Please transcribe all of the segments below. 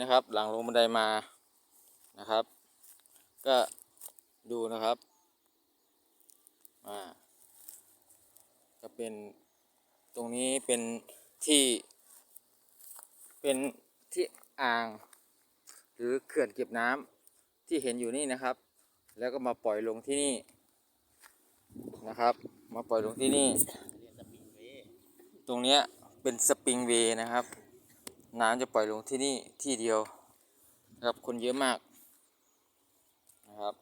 นะครับ หลังลงบันไดมานะครับ ก็ดูนะครับอ่าก็เป็นตรงนี้เป็นที่ เป็นที่อ่าง หรือเขื่อนเก็บน้ำที่เห็นอยู่นี่นะครับ แล้วก็มาปล่อยลงที่นี่นะครับ มาปล่อยลงที่นี่ ตรงเนี้ยเป็นสปริงเวย์นะครับ น้ำจะปล่อยลงที่นี่ที่เดียวนะครับคนเยอะมากนะครับ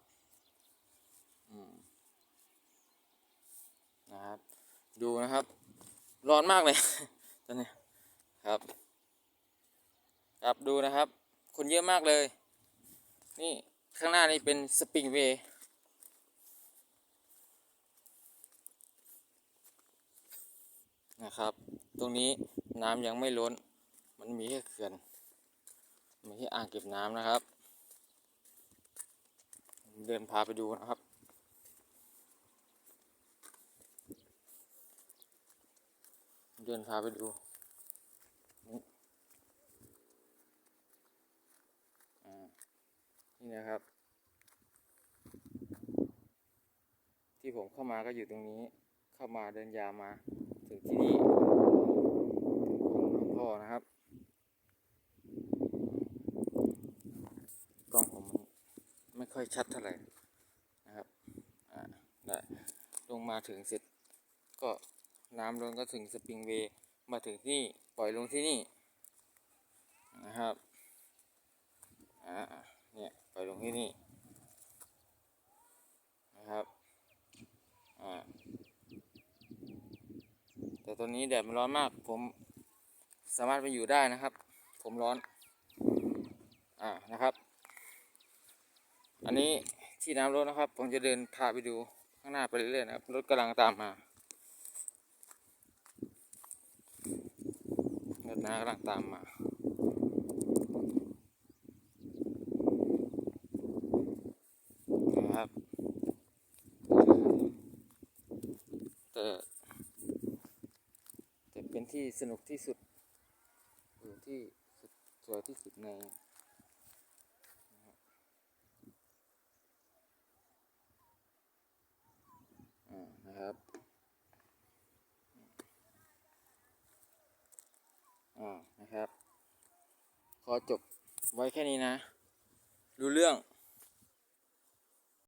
นะครับ ดูนะครับ ร้อนมากเลยตอนนี้ครับ ครับดูนะครับ คนเยอะมากเลย นี่ข้างหน้านี่เป็นสปริงเวย์นะครับ ตรงนี้น้ำยังไม่ล้น มันมีแค่เขื่อนมีแค่อ่างเก็บน้ำนะครับ เดินพาไปดูนะครับเดินพาไปดูนี่นะครับ ที่ผมเข้ามาก็อยู่ตรงนี้ เข้ามาเดินยามา ถึงที่นี่ถึงของหลวงพ่อนะครับ กล้องผมไม่ค่อยชัดเท่าไหร่นะครับได้ลงมาถึงเสร็จก็น้ำลงก็ถึงสปริงเวย์มาถึงที่นี่ปล่อยลงที่นี่นะครับอ่าเนี่ยปล่อยลงที่นี่นะครับอ่าแต่ตอนนี้แดดมันร้อนมากผมสามารถไปอยู่ได้นะครับ ผมร้อนอ่านะครับ อันนี้ที่น้ำรถนะครับ ผมจะเดินพาไปดูข้างหน้าไปเรื่อยๆนะครับ รถกำลังตามมารถน้ากำลังตามมานะครับแต่แต่เป็นที่สนุกที่สุดหรือที่สวยที่สุดใน อ่านะครับ อ่า นะครับ ขอจบไว้แค่นี้นะ รู้เรื่อง